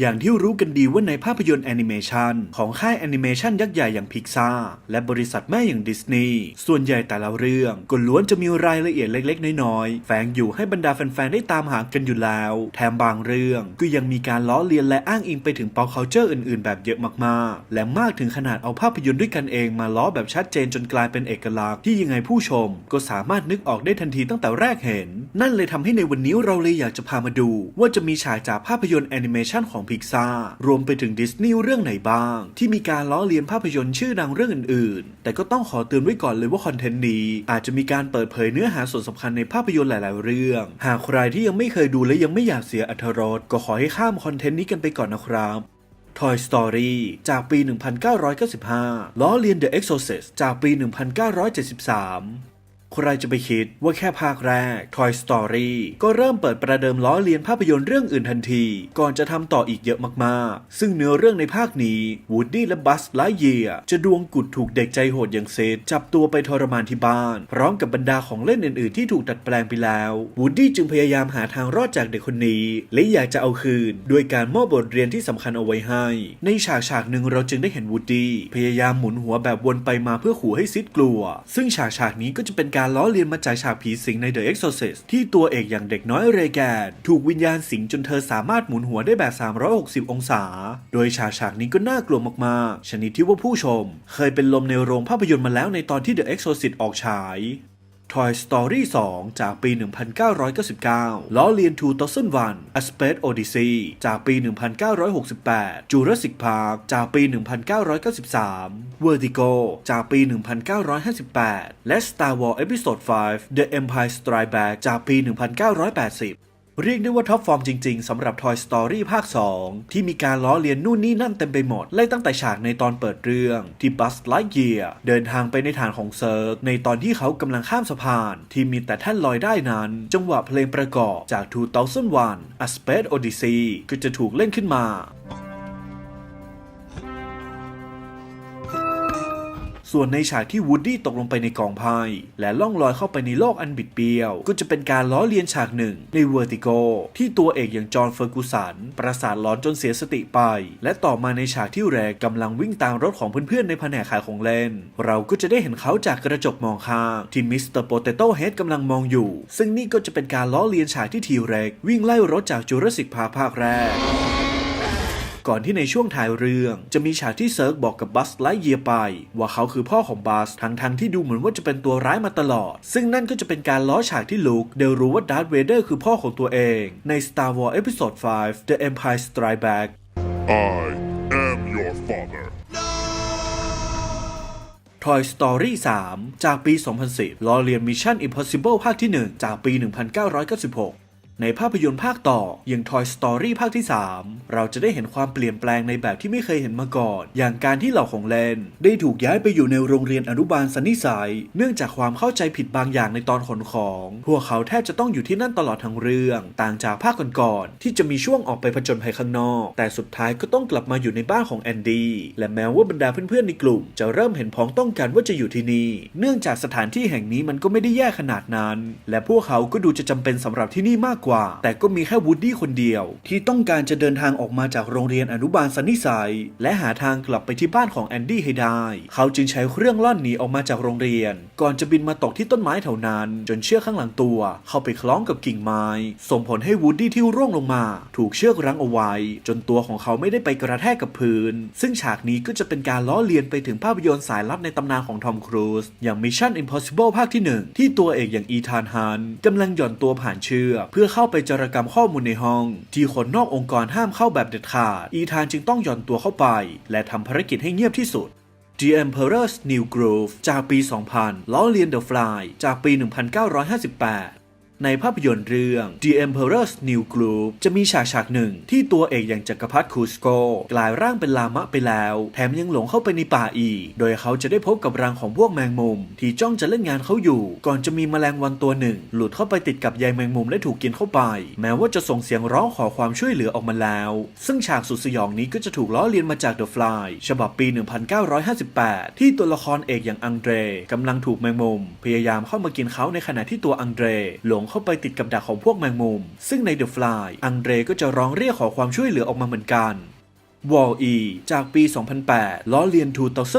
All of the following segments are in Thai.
อย่างที่รู้กันดีว่าในภาพยนตร์แอนิเมชันของค่ายแอนิเมชันยักษ์ใหญ่อย่างพิกซาและบริษัทแม่อย่างดิสนีย์ส่วนใหญ่แต่ละเรื่องก็ล้วนจะมีรายละเอียดเล็กๆ น้อยๆ แฝงอยู่ให้บรรดาแฟนๆ ได้ตามหากันอยู่แล้ว แถมบางเรื่องก็ยังมีการล้อเลียนและอ้างอิงไปถึง pop culture อื่นๆ แบบเยอะมากๆ และมากถึงขนาดเอาภาพยนตร์ด้วยกันเองมาล้อแบบชัดเจนจนกลายเป็นเอกลักษณ์ที่ยังไงผู้ชม ก็สามารถนึกออกได้ทันทีตั้งแต่แรกเห็น นั่นเลยทำให้ในวันนี้เราเลยอยากจะพามาดู ว่าจะมีฉากจากภาพยนตร์แอนิเมชันของพิกซารวมไปถึงดิสนีย์เรื่องไหนบ้าง ที่มีการล้อเลียนภาพยนตร์ชื่อดังเรื่องอื่นๆ แต่ก็ต้องขอเตือนไว้ก่อนเลยว่าคอนเทนต์นี้ อาจจะมีการเปิดเผยเนื้อหาส่วนสำคัญในภาพยนตร์หลาย ๆ เรื่อง หากใครที่ยังไม่เคยดูและยังไม่อยากเสียอรรถรสก็ขอให้ข้ามคอนเทนต์นี้กันไปก่อนนะครับ Toy Story จากปี 1995 ล้อเลียน The Exorcist จากปี 1973 ใครจะไปคิดว่าแค่ภาคแรก Toy Story ก็เริ่มเปิดประเดิมล้อเลียนภาพยนตร์เรื่องอื่นทันที ก่อนจะทำต่ออีกเยอะมากๆ ซึ่งเนื้อเรื่องในภาคนี้ Woody และ Buzz Lightyear จะดวงกุดถูกเด็กใจโหดอย่างเซธจับตัวไปทรมานที่บ้าน พร้อมกับบรรดาของเล่นอื่นๆ ที่ถูกดัดแปลงไปแล้ว Woody จึงพยายามหาทางรอดจากเด็กคนนี้ และอยากจะเอาคืนด้วยการมอบบทเรียนที่สำคัญเอาไว้ให้ ในฉากฉากหนึ่งเราจึงได้เห็น Woody พยายามหมุนหัวแบบวนไปมาเพื่อขู่ให้ซิดกลัว ซึ่งฉากฉากนี้ก็จะเป็นการการล้อเลียนมาจากฉากผีสิงใน The Exorcist ที่ตัวเอกอย่างเด็กน้อยเรแกนถูกวิญญาณสิงจนเธอสามารถหมุนหัวได้แบบ 360 องศา โดยฉากฉากนี้ก็น่ากลัวมากๆ ชนิดที่ว่าผู้ชม เคยเป็นลมในโรงภาพยนตร์มาแล้วในตอนที่ The Exorcist ออกฉาย Toy Story 2 จากปี 1999 ล้อเลียน2001 A Space Odyssey จากปี 1968 Jurassic Park จากปี 1993 Vertigo จากปี 1958 และ Star Wars Episode 5 The Empire Strikes Back จากปี 1980 เรียกได้ว่าท็อปฟอร์มจริงๆสำหรับ Toy Story ภาค 2 ที่มีการล้อเลียนนู่นนี่นั่นเต็มไปหมด ไล่ตั้งแต่ฉากในตอนเปิดเรื่องที่บัสไลท์เยียเดินทางไปในฐานของเซิร์กในตอนที่เขากำลังข้ามสะพาน ที่มีแต่แท่านลอยได้นั้น จังหวะเพลงประกอบจาก 2001 A Space Odyssey ก็จะถูกเล่นขึ้นมา ส่วนในฉากที่วูดดี้ตกลงไปในกองไพ่และล่องลอยเข้าไปในโลกอันบิดเบี้ยว ก็จะเป็นการล้อเลียนฉากหนึ่งในเวอร์ติโกที่ตัวเอกอย่างจอห์นเฟอร์กูสันประสาทหลอนจนเสียสติไป และต่อมาในฉากที่แรกกำลังวิ่งตามรถของเพื่อนๆในแผนกขายของเล่น เราก็จะได้เห็นเขาจากกระจกมองข้างที่มิสเตอร์โปเตโต้เฮดกำลังมองอยู่ ซึ่งนี่ก็จะเป็นการล้อเลียนฉากที่ทีเร็กวิ่งไล่รถจากจูราสสิกพาภาคแรก ก่อนที่ในช่วงท้ายเรื่อง จะมีฉากที่เซิร์กบอกกับบัสไลท์เยียไป ว่าเขาคือพ่อของบัสทั้งทั้งๆที่ดูเหมือนว่าจะเป็นตัวร้ายมาตลอด ซึ่งนั่นก็จะเป็นการล้อฉากที่ลุคเดลรู้ว่าดาร์ธเวเดอร์คือพ่อของตัวเองใน Star Wars Episode 5 The Empire Strikes Back I am your father. Toy Story 3 จากปี 2010 ล้อเลียน Mission Impossible ภาคที่ 1 จากปี 1996 ในภาพยนตร์ภาคต่ออย่าง Toy Story ภาคที่ 3 เราจะได้เห็นความเปลี่ยนแปลงในแบบที่ไม่เคยเห็นมาก่อน อย่างการที่เหล่าของเล่นได้ถูกย้ายไปอยู่ในโรงเรียนอนุบาลซันนี่ไซเนื่องจากความเข้าใจผิดบางอย่างในตอนขนของ พวกเขาแทบจะต้องอยู่ที่นั่นตลอดทั้งเรื่องต่างจากภาคก่อนๆที่จะมีช่วงออกไปผจญภัยข้างนอก แต่สุดท้ายก็ต้องกลับมาอยู่ในบ้านของแอนดี้และแม้ว่าบรรดาเพื่อนๆในกลุ่ม จะเริ่มเห็นพ้องต้องกันว่าจะอยู่ที่นี่เนื่องจากสถานที่แห่งนี้มันก็ไม่ได้แย่ขนาดนั้น และพวกเขาก็ดูจะจำเป็นสำหรับที่นี่มากกว่าแต่ก็มีแค่วูดดี้คนเดียว ที่ต้องการจะเดินทางออกมาจากโรงเรียนอนุบาลซันนี่ไซด์และหาทางกลับไปที่บ้านของแอนดี้ให้ได้ เขาจึงใช้เครื่องล่อนหนีออกมาจากโรงเรียน ก่อนจะบินมาตกที่ต้นไม้แถวนั้น จนเชือกข้างหลังตัว เข้าไปคล้องกับกิ่งไม้ ส่งผลให้วูดดี้ที่ร่วงลงมา ถูกเชือกรั้งเอาไว้ จนตัวของเขาไม่ได้ไปกระแทกกับพื้น ซึ่งฉากนี้ก็จะเป็นการล้อเลียนไปถึงภาพยนตร์สายลับในตำนานของทอมครูซอย่าง Mission Impossible ภาคที่หนึ่งที่ตัวเอกอย่างอีธานฮันกำลังหย่อนตัวผ่านเชือกเพื่อเข้าไปจารกรรมข้อมูลในห้อง ที่คนนอกองค์กรห้ามเข้าแบบเด็ดขาด อีธานจึงต้องย่อนตัวเข้าไป และทำภารกิจให้เงียบที่สุด The Emperor's New Groove จากปี 2000 ล้อเลียน The Fly จากปี 1958 ในภาพยนตร์เรื่อง The Emperor's New Groove จะมีฉากฉากหนึ่งที่ตัวเอกอย่างจักรพรรดิคูสโกกลายร่างเป็นลามะไปแล้ว แถมยังหลงเข้าไปในป่าอีก โดยเขาจะได้พบกับรังของพวกแมงมุม ที่จ้องจะเล่นงานเขาอยู่ ก่อนจะมีแมลงวันตัวหนึ่ง หลุดเข้าไปติดกับใยแมงมุมและถูกกินเข้าไป แม้ว่าจะส่งเสียงร้องขอความช่วยเหลือออกมาแล้ว ซึ่งฉากสุดสยองนี้ก็จะถูกล้อเลียนมาจาก The Fly ฉบับปี 1958 ที่ตัวละครเอกอย่างอังเดรกำลังถูกแมงมุม พยายามเข้ามากินเขาในขณะที่ตัวอังเดรหลงเข้าไปติดกับดักของพวกแมงมุม ซึ่งในเดอะฟลายอังเดรก็จะร้องเรียกขอความช่วยเหลือออกมาเหมือนกันวอลอีจากปี 2008 ล้อเลียน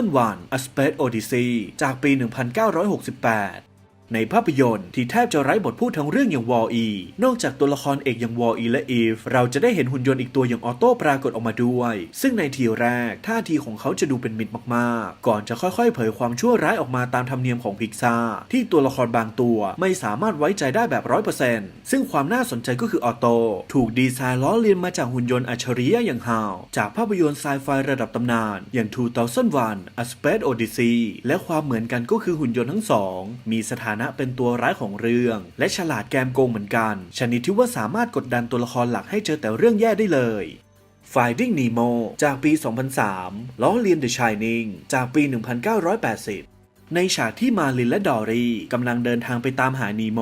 2001 A Space Odyssey จากปี 1968 ในภาพยนตร์ที่แทบจะไร้บทพูดทั้งเรื่องอย่างวอลอีนอกจากตัวละครเอกอย่างวอลอีและอีฟ เราจะได้เห็นหุ่นยนต์อีกตัวอย่างออโต้ปรากฏออกมาด้วย ซึ่งในทีแรกท่าทีของเขาจะดูเป็นมิตรมากๆ ก่อนจะค่อยๆ เผยความชั่วร้ายออกมาตามธรรมเนียมของพิกซาที่ตัวละครบางตัวไม่สามารถไว้ใจได้แบบร้อยเปอร์เซ็นต์ซึ่งความน่าสนใจก็คือออโต้ถูกดีไซน์ล้อเลียนมาจากหุ่นยนต์อัจฉริยะอย่างฮาวจากภาพยนตร์ไซไฟระดับตำนาน อย่าง 2001 A Space Odyssey และความเหมือนกันก็คือหุ่นยนต์ทั้งสองมีสถานนะเป็นตัวร้ายของเรื่อง และฉลาดแกมโกงเหมือนกัน ชนิดที่ว่าสามารถกดดันตัวละครหลักให้เจอแต่เรื่องแย่ได้เลย Finding Nemo จากปี 2003 ล้อเลียน The Shining จากปี 1980 ในฉากที่มาลินและดอรี่กำลังเดินทางไปตามหานีโม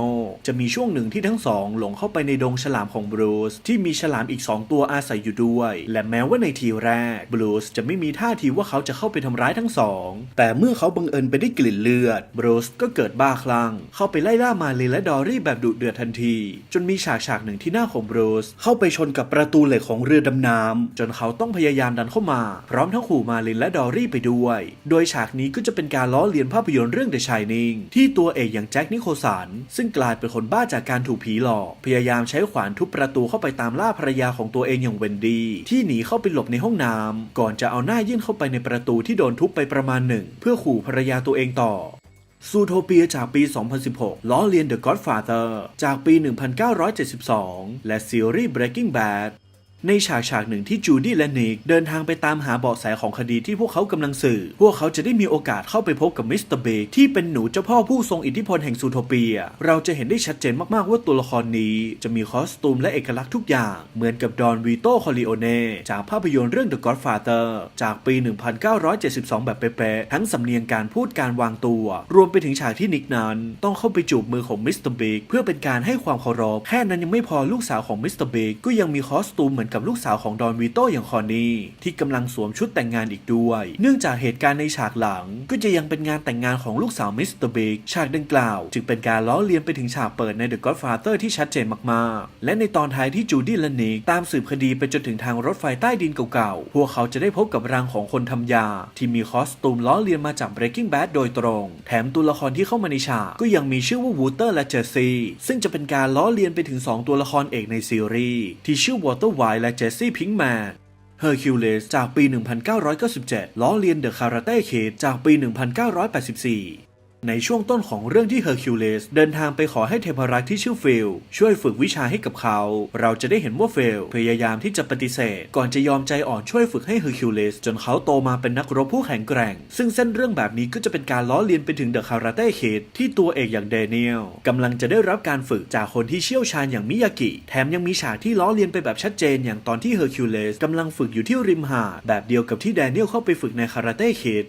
จะมีช่วงหนึ่งที่ทั้งสองหลงเข้าไปในดงฉลามของบรูซที่มีฉลามอีก 2 ตัวอาศัยอยู่ด้วย และแม้ว่าในทีแรกบรูซจะไม่มีท่าทีว่าเขาจะเข้าไปทำร้ายทั้งสอง แต่เมื่อเขาบังเอิญไปได้กลิ่นเลือดบรูซก็เกิดบ้าคลั่งเข้าไปไล่ล่ามาลินและดอรี่แบบดุเดือดทันที จนมีฉากฉากหนึ่งที่หน้าของบรูซเข้าไปชนกับประตูเหล็กของเรือดำน้ำจนเขาต้องพยายามดันเข้ามา พร้อมทั้งขู่มาลินและดอรี่ไปด้วย โดยฉากนี้ก็จะเป็นการล้อเลียนภาพยนตร์เรื่อง The Shining ที่ตัวเอกอย่างแจ็คนิโคสันซึ่งกลายเป็นคนบ้าจากการถูกผีหลอก พยายามใช้ขวานทุบประตูเข้าไปตามล่าภรรยาของตัวเองอย่างเวนดี้ ที่หนีเข้าไปหลบในห้องน้ำก่อนจะเอาหน้ายื่นเข้าไปในประตูที่โดนทุบไปประมาณหนึ่ง เพื่อขู่ภรรยาตัวเองต่อซูโทเปียจากปี 2016 ล้อเลียน The Godfather จากปี 1972 และซีรีส์ Breaking Bad ในฉากฉากหนึ่งที่จูดี้และนิกเดินทางไปตามหาเบาะแสของคดีที่พวกเขากำลังสืบพวกเขาจะได้มีโอกาสเข้าไปพบกับมิสเตอร์เบกที่เป็นหนูเจ้าพ่อผู้ทรงอิทธิพลแห่งซูโทเปีย เราจะเห็นได้ชัดเจนมากๆว่าตัวละครนี้ จะมีคอสตูมและเอกลักษณ์ทุกอย่าง เหมือนกับดอนวีโตคอริโอเนจากภาพยนตร์เรื่อง The Godfather จากปี 1972 แบบเป๊ะๆทั้งสำเนียงการพูดการวางตัว รวมไปถึงฉากที่นิกนั้นต้องเข้าไปจูบมือของมิสเตอร์เบกเพื่อเป็นการให้ความเคารพแค่นั้นยังไม่พอลูกสาวของมิสเตอร์เบกก็ยังมีคอสตูมเหมือนกับลูกสาวของดอนวีโตอย่างคอนนี่ที่กำลังสวมชุดแต่งงานอีกด้วย เนื่องจากเหตุการณ์ในฉากหลัง ก็จะยังเป็นงานแต่งงานของลูกสาวมิสเตอร์เบกฉากดังกล่าว จึงเป็นการล้อเลียนไปถึงฉากเปิดใน The Godfather ที่ชัดเจนมากๆ และในตอนท้ายที่จูดี้และนิกตามสืบคดีไปจนถึงทางรถไฟใต้ดินเก่าๆ พวกเขาจะได้พบกับรังของคนทำยา ที่มีคอสตูมล้อเลียนมาจาก Breaking Bad โดยตรง แถมตัวละครที่เข้ามาในฉากก็ยังมีชื่อว่าวูเตอร์และเจสซี่ซึ่งจะเป็นการล้อเลียนไปถึงสองตัวละครเอกในซีรีส์ที่ชื่อวอเตอร์ไวและเจสซี่พิงแมนเฮอร์คิวเลสจากปี 1997 ล้อเลียนเดอะคาราเต้เคดจากปี 1984 ในช่วงต้นของเรื่องที่เฮอร์คิวเลสเดินทางไปขอให้เทพรักษ์ที่ชื่อเฟลช่วยฝึกวิชาให้กับเขา เราจะได้เห็นว่าเฟลพยายามที่จะปฏิเสธ ก่อนจะยอมใจอ่อนช่วยฝึกให้เฮอร์คิวเลสจนเขาโตมาเป็นนักรบผู้แข็งแกร่ง ซึ่งเส้นเรื่องแบบนี้ก็จะเป็นการล้อเลียนไปถึงเดอะคาราเต้เคดที่ตัวเอกอย่างเดเนียลกำลังจะได้รับการฝึกจากคนที่เชี่ยวชาญอย่างมิยากิ แถมยังมีฉากที่ล้อเลียนไปแบบชัดเจนอย่างตอนที่เฮอร์คิวเลสกำลังฝึกอยู่ที่ริมหาดแบบเดียวกับที่แดเนียลเข้าไปฝึกในคาราเต้คิด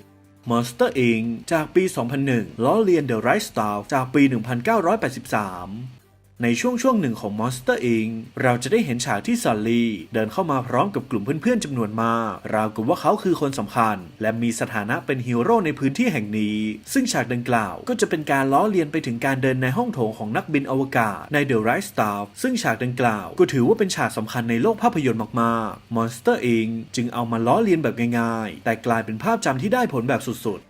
Monster Inc. จากปี 2001 ล้อเลียน The Right Stuff จากปี 1983 ในช่วงช่วงหนึ่งของ Monster Inc. เราจะได้เห็นฉากที่ซัลลี่เดินเข้ามาพร้อมกับกลุ่มเพื่อนๆจำนวนมากราวกับว่าเขาคือคนสำคัญ และมีสถานะเป็นฮีโร่ในพื้นที่แห่งนี้ ซึ่งฉากดังกล่าวก็จะเป็นการล้อเลียนไปถึงการเดินในห้องโถงของนักบินอวกาศใน The Right Stuff ซึ่งฉากดังกล่าวก็ถือว่าเป็นฉากสำคัญในโลกภาพยนตร์มากๆ Monster Inc. จึงเอามาล้อเลียนแบบง่ายๆ แต่กลายเป็นภาพจำที่ได้ผลแบบสุดๆ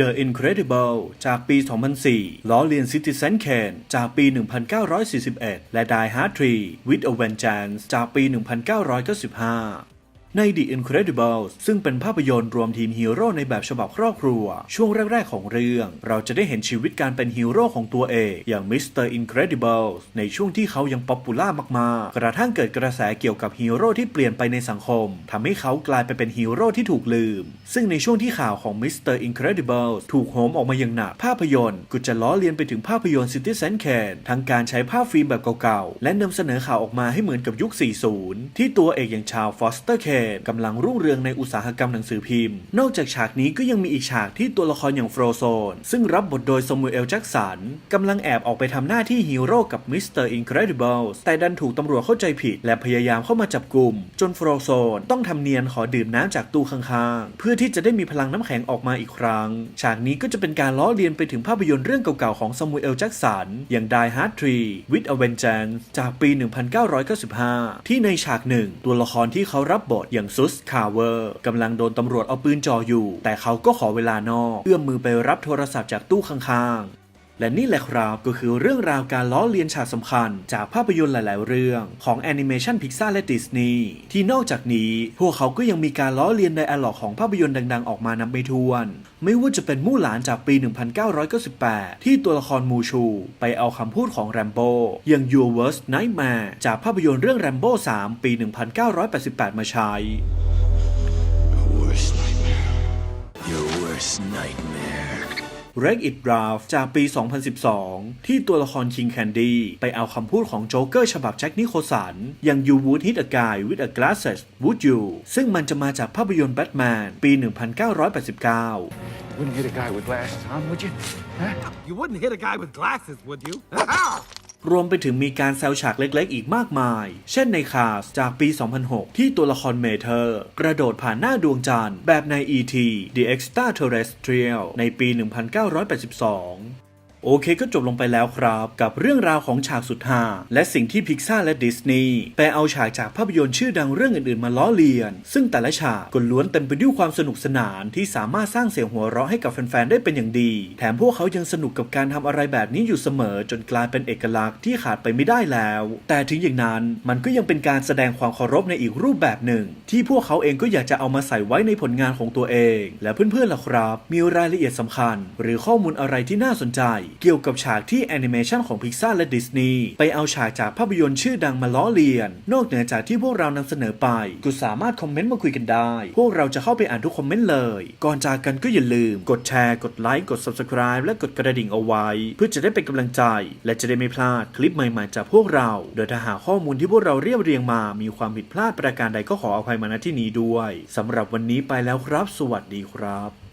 The Incredible จากปี 2004 ล้อเลียน Citizen Kane จากปี 1941 และ Die Hard 3 With a Vengeance จากปี 1995 ใน The Incredibles ซึ่งเป็นภาพยนตร์รวมทีมฮีโร่ในแบบฉบับครอบครัว ช่วงแรก ๆ ของเรื่อง เราจะได้เห็นชีวิตการเป็นฮีโร่ของตัวเอกอย่าง Mr. Incredible ในช่วงที่เขายังป๊อปปูล่ามากๆ กระทั่งเกิดกระแสเกี่ยวกับฮีโร่ที่เปลี่ยนไปในสังคมทำให้เขากลายไปเป็นฮีโร่ที่ถูกลืม ซึ่งในช่วงที่ข่าวของ Mr. Incredible ถูกโหมออกมาอย่างหนักภาพยนตร์ก็จะล้อเลียนไปถึงภาพยนตร์ Citizen Kane ทั้งการใช้ภาพฟิล์มแบบเก่าๆและนำเสนอข่าวออกมาให้เหมือนกับยุค 40 ที่ตัวเอกอย่างชาวฟอสเตอร์เคนษกำลังรุ่งเรืองในอุตสาหกรรมหนังสือพิมพ์ นอกจากฉากนี้ก็ยังมีอีกฉากที่ตัวละครอย่างโฟรโซน ซึ่งรับบทโดยซามูเอลแจ็กสันกำลังแอบออกไปทำหน้าที่ฮีโร่กับมิสเตอร์อินเครดิเบิลแต่ดันถูกตำรวจเข้าใจผิด และพยายามเข้ามาจับกลุ่ม จนโฟรโซนต้องทำเนียนขอดื่มน้ำจากตู้ข้างๆ เพื่อที่จะได้มีพลังน้ำแข็งออกมาอีกครั้ง ฉากนี้ก็จะเป็นการล้อเลียนไปถึงภาพยนตร์เรื่องเก่าๆของซามูเอลแจ็กสันอย่าง Die Hard 3 with a Vengeance จากปี 1995 ที่ในฉากหนึ่งตัวละครที่เขารับบทอย่างซุสคาเวอร์กำลังโดนตำรวจเอาปืนจ่ออยู่ แต่เขาก็ขอเวลานอก เอื้อมมือไปรับโทรศัพท์จากตู้ข้างๆ และนี่แหละครับก็คือเรื่องราวการล้อเลียนฉากสำคัญ จากภาพยนตร์หลาย ๆ เรื่องของแอนิเมชันพิกซาและดิสนีย์ที่นอกจากนี้ พวกเขาก็ยังมีการล้อเลียนไดอะล็อกของภาพยนตร์ดัง ๆ ออกมานับไม่ถ้วน ไม่ว่าจะเป็นมู่หลานจากปี 1998 ที่ตัวละครมูชู ไปเอาคำพูดของแรมโบ้อย่าง Your Worst Nightmare จากภาพยนตร์เรื่องแรมโบ้3ปี 1988 มาใช้ Worst nightmare. Your worst nightmare. Wreck It Ralph จากปี 2012 ที่ตัวละคร King Candy ไปเอาคำพูดของโจ๊กเกอร์ฉบับแจ็คนิโคลสันอย่าง You would hit a guy with a glasses would you ซึ่งมันจะมาจากภาพยนตร์แบทแมนปี 1989 Wouldn't hit a guy with glasses on, would you? Huh? You wouldn't hit a guy with glasses, would you? รวมไปถึงมีการแซวฉากเล็กๆ อีกมากมาย เช่นในคาสจากปี 2006 ที่ตัวละครเมเธอร์ กระโดดผ่านหน้าดวงจันทร์แบบใน E.T. The Extraterrestrial ในปี 1982 โอเคก็จบลงไปแล้วครับ กับเรื่องราวของฉากสุดฮาและสิ่งที่พิกซาและดิสนีย์ไปเอาฉากจากภาพยนตร์ชื่อดังเรื่องอื่นๆมาล้อเลียน ซึ่งแต่ละฉากก็ล้วนเต็มไปด้วยความสนุกสนานที่สามารถสร้างเสียงหัวเราะให้กับแฟนๆได้เป็นอย่างดี แถมพวกเขายังสนุกกับการทำอะไรแบบนี้อยู่เสมอจนกลายเป็นเอกลักษณ์ที่ขาดไปไม่ได้แล้ว แต่ถึงอย่างนั้นมันก็ยังเป็นการแสดงความเคารพในอีกรูปแบบหนึ่ง ที่พวกเขาเองก็อยากจะเอามาใส่ไว้ในผลงานของตัวเอง และเพื่อนๆล่ะครับ มีรายละเอียดสำคัญ หรือข้อมูลอะไรที่น่าสนใจเกี่ยวกับฉากที่แอนิเมชันของพิกซาและดิสนีย์ไปเอาฉากจากภาพยนตร์ชื่อดังมาล้อเลียน นอกเหนือจากที่พวกเรานำเสนอไป ก็สามารถคอมเมนต์มาคุยกันได้ พวกเราจะเข้าไปอ่านทุกคอมเมนต์เลย ก่อนจากกันก็อย่าลืม กดแชร์ กดไลค์ กด subscribe และกดกระดิ่งเอาไว้ เพื่อจะได้เป็นกำลังใจ และจะได้ไม่พลาดคลิปใหม่ๆจากพวกเรา โดยถ้าหากข้อมูลที่พวกเราเรียบเรียงมา มีความผิดพลาดประการใดก็ขออภัยมาณที่นี้ด้วยสำหรับวันนี้ไปแล้วครับ สวัสดีครับ